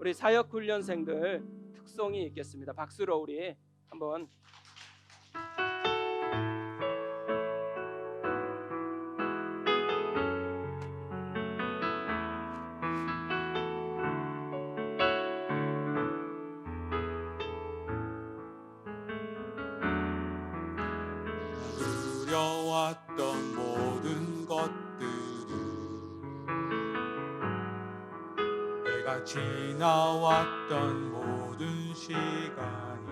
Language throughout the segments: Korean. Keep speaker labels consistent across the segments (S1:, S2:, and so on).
S1: 우리 사역 훈련생들 특성이 있겠습니다. 박수로 우리 한번
S2: 두려웠던 모든 것들 내가 지나왔던 모든 시간이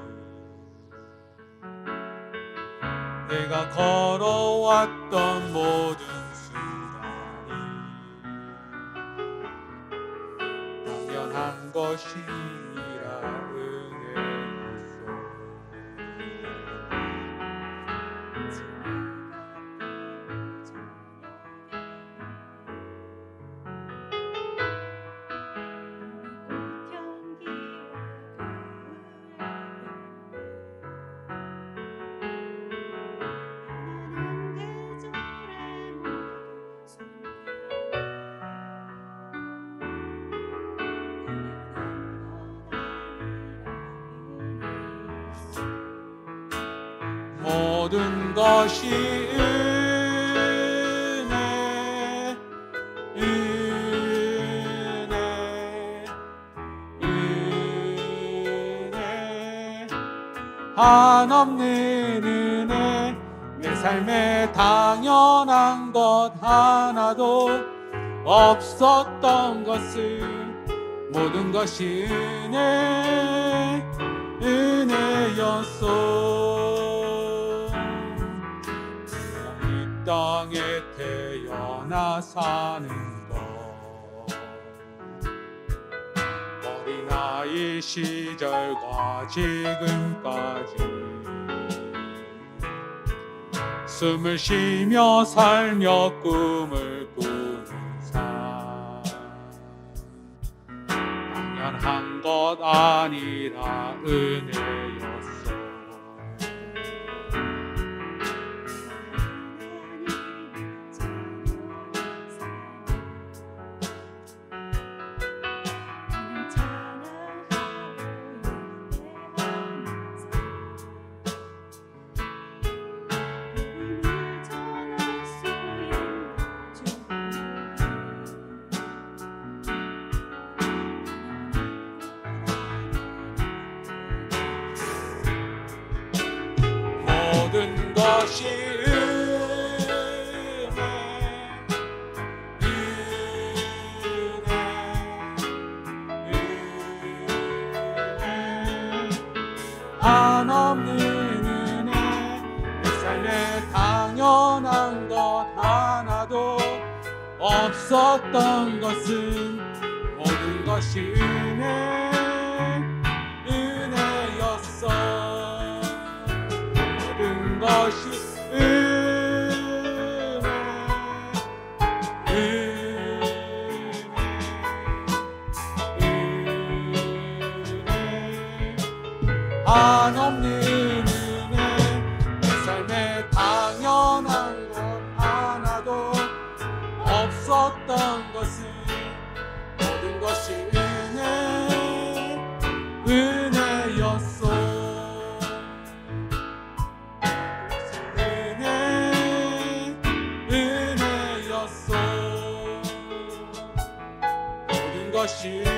S2: 내가 걸어왔던 모든 순간이 당연한 것이 모든 것이 은혜 은혜 은혜. 한없는 은혜 내 삶에 당연한 것 하나도 없었던 것을 모든 것이 은혜 은혜였소 나 사는 것. 어린아이 시절과 지금까지 숨을 쉬며 살며 꿈을 꾸는 삶 당연한 것 아니라 은혜였 모든 것이 내 삶에 당연한 것 하나도 없었던 것은 모든 것이 은혜 것이 은혜 은혜 한없는 은혜 내 삶에 당연한 것 하나도 없었던 것은 모든 것이 은혜 은혜 모